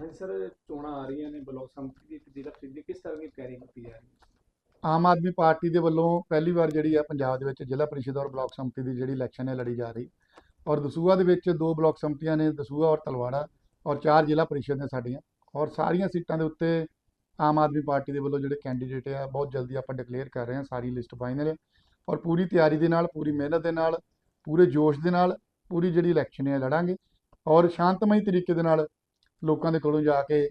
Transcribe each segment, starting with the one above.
ਹਾਂਜੀ ਸਰ, ਚੋਣਾਂ ਆ ਰਹੀਆਂ ਨੇ ਬਲਾਕ ਸੰਮਤੀ ਦੀ ਤੇ ਜ਼ਿਲ੍ਹਾ ਪ੍ਰੀਸ਼ਦ ਦੀ। ਕਿਸ ਤਰ੍ਹਾਂ ਦੀ ਤਿਆਰੀ ਕੀਤੀ ਜਾ ਰਹੀ ਹੈ? ਆਮ ਆਦਮੀ ਪਾਰਟੀ ਦੇ ਵੱਲੋਂ ਪਹਿਲੀ ਵਾਰ ਜਿਹੜੀ ਆ ਪੰਜਾਬ ਦੇ ਵਿੱਚ ਜ਼ਿਲ੍ਹਾ ਪਰਿਸ਼ਦ ਔਰ ਬਲਾਕ ਸੰਮਤੀ ਦੀ ਜਿਹੜੀ ਇਲੈਕਸ਼ਨ ਹੈ ਲੜੀ ਜਾ ਰਹੀ। ਔਰ ਦਸੂਆ ਦੇ ਵਿੱਚ ਦੋ ਬਲਾਕ ਸੰਮਤੀਆਂ ਨੇ ਦਸੂਆ ਔਰ ਤਲਵਾੜਾ, ਔਰ ਚਾਰ ਜ਼ਿਲ੍ਹਾ ਪਰਿਸ਼ਦ ਨੇ ਸਾਡੀਆਂ। ਔਰ ਸਾਰੀਆਂ ਸੀਟਾਂ ਦੇ ਉੱਤੇ ਆਮ ਆਦਮੀ ਪਾਰਟੀ ਦੇ ਵੱਲੋਂ ਜਿਹੜੇ ਕੈਂਡੀਡੇਟ ਆ, ਬਹੁਤ ਜਲਦੀ ਆਪਾਂ ਡਿਕਲੇਅਰ ਕਰ ਰਹੇ ਹਾਂ, ਸਾਰੀ ਲਿਸਟ ਫਾਈਨਲ ਹੈ ਔਰ ਪੂਰੀ ਤਿਆਰੀ ਦੇ ਨਾਲ, ਪੂਰੀ ਮਿਹਨਤ ਦੇ ਨਾਲ, ਪੂਰੇ ਜੋਸ਼ ਦੇ ਨਾਲ, ਪੂਰੀ ਜਿਹੜੀ ਇਲੈਕਸ਼ਨ ਹੈ ਲੜਾਂਗੇ। ਔਰ ਸ਼ਾਂਤਮਈ ਤਰੀਕੇ ਦੇ ਨਾਲ ਲੋਕਾਂ ਦੇ ਕੋਲੋਂ ਜਾ ਕੇ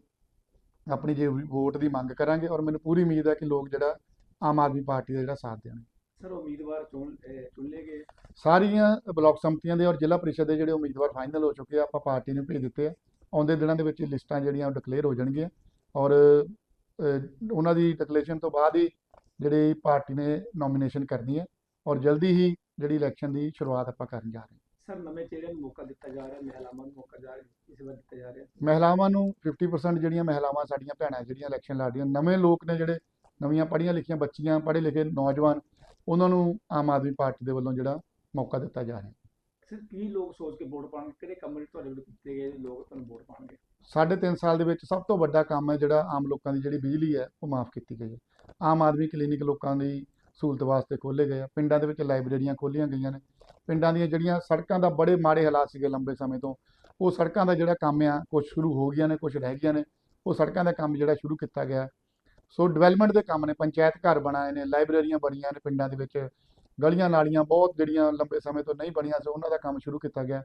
ਆਪਣੀ ਜੇ ਵੋਟ ਦੀ ਮੰਗ ਕਰਾਂਗੇ ਔਰ ਮੈਨੂੰ ਪੂਰੀ ਉਮੀਦ ਹੈ ਕਿ ਲੋਕ ਜਿਹੜਾ ਆਮ ਆਦਮੀ ਪਾਰਟੀ ਦਾ ਜਿਹੜਾ ਸਾਥ ਦੇਣਗੇ। ਸਰ ਉਮੀਦਵਾਰ ਚੁਣ ਚੁਣ ਗਏ? ਸਾਰੀਆਂ ਬਲਾਕ ਸੰਮਤੀਆਂ ਦੇ ਔਰ ਜ਼ਿਲ੍ਹਾ ਪਰਿਸ਼ਦ ਦੇ ਜਿਹੜੇ ਉਮੀਦਵਾਰ ਫਾਈਨਲ ਹੋ ਚੁੱਕੇ ਆ ਆਪਾਂ ਪਾਰਟੀ ਨੂੰ ਭੇਜ ਦਿੱਤੇ ਆ। ਆਉਂਦੇ ਦਿਨਾਂ ਦੇ ਵਿੱਚ ਲਿਸਟਾਂ ਜਿਹੜੀਆਂ ਡਿਕਲੇਅਰ ਹੋ ਜਾਣਗੀਆਂ ਔਰ ਉਹਨਾਂ ਦੀ ਡਿਕਲੇਰੇਸ਼ਨ ਤੋਂ ਬਾਅਦ ਹੀ ਜਿਹੜੀ ਪਾਰਟੀ ਨੇ ਨੋਮੀਨੇਸ਼ਨ ਕਰਨੀ ਹੈ ਔਰ ਜਲਦੀ ਹੀ ਜਿਹੜੀ ਇਲੈਕਸ਼ਨ ਦੀ ਸ਼ੁਰੂਆਤ ਆਪਾਂ ਕਰਨ ਜਾ ਰਹੇ ਹਾਂ। ਸਰ ਨਵੇਂ ਚਿਹਰਿਆਂ ਨੂੰ ਮੌਕਾ ਦਿੱਤਾ ਜਾ ਰਿਹਾ ਮਹਿਲਾਵਾਂ ਨੂੰ ਮੌਕਾ ਜਾ ਰਿਹਾ ਇਸ ਵਾਰ ਦਿੱਤਾ ਜਾ ਰਿਹਾ। ਮਹਿਲਾਵਾਂ ਨੂੰ 50% ਜਿਹੜੀਆਂ ਮਹਿਲਾਵਾਂ ਸਾਡੀਆਂ ਭੈਣਾਂ ਜਿਹੜੀਆਂ ਇਲੈਕਸ਼ਨ ਲੜ ਰਹੀਆਂ ਨਵੇਂ ਲੋਕ ਨੇ ਜਿਹੜੇ ਨਵੀਆਂ ਪੜ੍ਹੀਆਂ ਲਿਖੀਆਂ ਬੱਚੀਆਂ ਪੜ੍ਹੇ ਲਿਖੇ ਨੌਜਵਾਨ ਉਹਨਾਂ ਨੂੰ ਆਮ ਆਦਮੀ ਪਾਰਟੀ ਦੇ ਵੱਲੋਂ ਜਿਹੜਾ ਮੌਕਾ ਦਿੱਤਾ ਜਾ ਰਿਹਾ। ਸਰ ਕੀ ਲੋਕ ਸੋਚ ਕੇ ਵੋਟ ਪਾਉਣਗੇ? ਕਿਹੜੇ ਕੰਮ ਜਿਹੜੇ ਤੁਹਾਡੇ ਵੱਲੋਂ ਕੀਤੇ ਗਏ ਲੋਕ ਤੁਹਾਨੂੰ ਵੋਟ ਪਾਉਣਗੇ? ਸਾਢੇ ਤਿੰਨ ਸਾਲ ਦੇ ਵਿੱਚ ਸਭ ਤੋਂ ਵੱਡਾ ਕੰਮ ਹੈ ਜਿਹੜਾ ਆਮ ਲੋਕਾਂ ਦੀ ਜਿਹੜੀ ਬਿਜਲੀ ਹੈ ਉਹ ਮਾਫ ਕੀਤੀ ਗਈ ਹੈ। ਆਮ ਆਦਮੀ ਕਲੀਨਿਕ ਲੋਕਾਂ ਦੀ ਸਹੂਲਤ ਵਾਸਤੇ ਖੋਲ੍ਹੇ ਗਏ ਆ। ਪਿੰਡਾਂ ਦੇ ਵਿੱਚ ਲਾਇਬ੍ਰੇਰੀਆਂ ਖੋਲ੍ਹੀਆਂ ਗਈਆਂ ਨੇ। ਪਿੰਡਾਂ ਦੀਆਂ ਜਿਹੜੀਆਂ ਸੜਕਾਂ ਦਾ ਬੜੇ ਮਾੜੇ ਹਾਲਾਤ ਸੀਗੇ ਲੰਬੇ ਸਮੇਂ ਤੋਂ। ਉਹ ਸੜਕਾਂ ਦਾ ਜਿਹੜਾ ਕੰਮ ਆ ਕੁਝ ਸ਼ੁਰੂ ਹੋ ਗਈਆਂ ਨੇ ਕੁਝ ਰਹਿ ਗਈਆਂ ਨੇ। ਉਹ ਸੜਕਾਂ ਦਾ ਕੰਮ ਜਿਹੜਾ ਸ਼ੁਰੂ ਕੀਤਾ ਗਿਆ। ਸੋ ਡਿਵੈਲਪਮੈਂਟ ਦੇ ਕੰਮ ਨੇ, ਪੰਚਾਇਤ ਘਰ ਬਣਾਏ ਨੇ ਲਾਇਬ੍ਰੇਰੀਆਂ ਬਣੀਆਂ ਨੇ ਪਿੰਡਾਂ ਦੇ ਵਿੱਚ। ਗਲੀਆਂ ਨਾਲੀਆਂ ਬਹੁਤ ਜਿਹੜੀਆਂ ਲੰਬੇ ਸਮੇਂ ਤੋਂ ਨਹੀਂ ਬਣੀਆਂ, ਸੀ ਉਹਨਾਂ ਦਾ ਕੰਮ ਸ਼ੁਰੂ ਕੀਤਾ ਗਿਆ।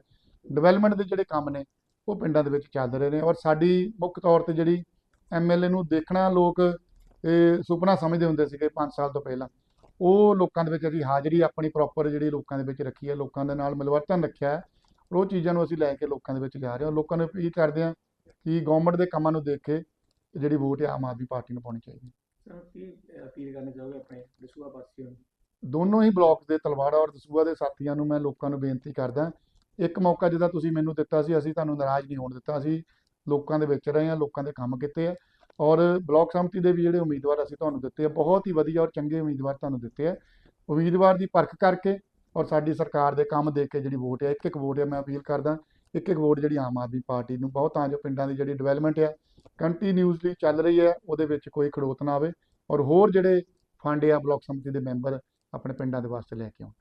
ਡਿਵੈਲਪਮੈਂਟ ਦੇ ਜਿਹੜੇ ਕੰਮ ਨੇ, ਉਹ ਪਿੰਡਾਂ ਦੇ ਵਿੱਚ ਚੱਲ ਰਹੇ ਨੇ। ਔਰ ਸਾਡੀ ਮੁੱਖ ਤੌਰ ਤੇ ਜਿਹੜੀ ਐਮਐਲਏ ਨੂੰ ਦੇਖਣਾ ਲੋਕ, ਇਹ ਸੁਪਨਾ ਸਮਝਦੇ ਹੁੰਦੇ ਸੀਗੇ 5 ਸਾਲ ਤੋਂ ਪਹਿਲਾਂ। ਉਹ ਲੋਕਾਂ ਦੇ ਵਿੱਚ ਅਸੀਂ ਹਾਜ਼ਰੀ ਆਪਣੀ ਪ੍ਰੋਪਰ ਜਿਹੜੀ ਲੋਕਾਂ ਦੇ ਵਿੱਚ ਰੱਖੀ ਹੈ ਲੋਕਾਂ ਦੇ ਨਾਲ ਮਿਲਵਰਤਨ ਰੱਖਿਆ ਹੈ ਉਹ ਚੀਜ਼ਾਂ ਨੂੰ ਅਸੀਂ ਲੈ ਕੇ ਲੋਕਾਂ ਦੇ ਵਿੱਚ ਜਾ ਰਹੇ ਹਾਂ। ਲੋਕਾਂ ਨੂੰ ਅਪੀਲ ਕਰਦੇ ਹਾਂ ਕਿ ਗਵਰਨਮੈਂਟ ਦੇ ਕੰਮਾਂ ਨੂੰ ਦੇਖ ਕੇ ਜਿਹੜੀ ਵੋਟ ਹੈ ਆਮ ਆਦਮੀ ਪਾਰਟੀ ਨੂੰ ਪਾਉਣੀ ਚਾਹੀਦੀ ਹੈ। ਸਰ ਕੀ ਅਪੀਲ ਕਰਨਾ ਚਾਹੋਗੇ ਆਪਣੇ ਦਸੂਆ ਵਾਸੀਆਂ ਨੂੰ? ਦੋਨੋਂ ਹੀ ਬਲਾਕ ਦੇ ਤਲਵਾੜਾ ਔਰ ਦਸੂਹਾ ਦੇ ਸਾਥੀਆਂ ਨੂੰ ਮੈਂ ਲੋਕਾਂ ਨੂੰ ਬੇਨਤੀ ਕਰਦਾ ਇੱਕ ਮੌਕਾ ਜਿਹਦਾ ਤੁਸੀਂ ਮੈਨੂੰ ਦਿੱਤਾ ਸੀ ਅਸੀਂ ਤੁਹਾਨੂੰ ਨਾਰਾਜ਼ ਨਹੀਂ ਹੋਣ ਦਿੱਤਾ। ਅਸੀਂ ਲੋਕਾਂ ਦੇ ਵਿੱਚ ਰਹੇ ਹਾਂ ਲੋਕਾਂ ਦੇ ਕੰਮ ਕੀਤੇ ਆ ਔਰ ਬਲਾਕ ਸੰਮਤੀ ਦੇ ਵੀ ਜਿਹੜੇ ਉਮੀਦਵਾਰ ਅਸੀਂ ਤੁਹਾਨੂੰ ਦਿੱਤੇ ਆ, ਬਹੁਤ ਹੀ ਵਧੀਆ ਔਰ ਚੰਗੇ ਉਮੀਦਵਾਰ ਤੁਹਾਨੂੰ ਦਿੱਤੇ ਆ। ਉਮੀਦਵਾਰ ਦੀ ਪਰਖ ਕਰਕੇ ਔਰ ਸਾਡੀ ਸਰਕਾਰ ਦੇ ਕੰਮ ਦੇਖ ਕੇ ਜਿਹੜੀ ਵੋਟ ਹੈ ਇੱਕ ਇੱਕ ਵੋਟ ਹੈ ਮੈਂ ਅਪੀਲ ਕਰਦਾ ਇੱਕ ਇੱਕ ਵੋਟ ਜਿਹੜੀ ਆਮ ਆਦਮੀ ਪਾਰਟੀ ਨੂੰ, ਬਹੁਤ ਤਾਂ ਜੋ ਪਿੰਡਾਂ ਦੀ ਜਿਹੜੀ ਡਿਵੈਲਪਮੈਂਟ ਹੈ ਕੰਟੀਨਿਊਸਲੀ ਚੱਲ ਰਹੀ ਹੈ ਉਹਦੇ ਵਿੱਚ ਕੋਈ ਖੜੋਤ ਨਾ ਆਵੇ ਔਰ ਹੋਰ ਜਿਹੜੇ ਫੰਡ ਆ ਬਲਾਕ ਸੰਮਤੀ ਦੇ ਮੈਂਬਰ ਆਪਣੇ ਪਿੰਡਾਂ ਦੇ ਵਾਸਤੇ ਲੈ ਕੇ ਆਉਣ।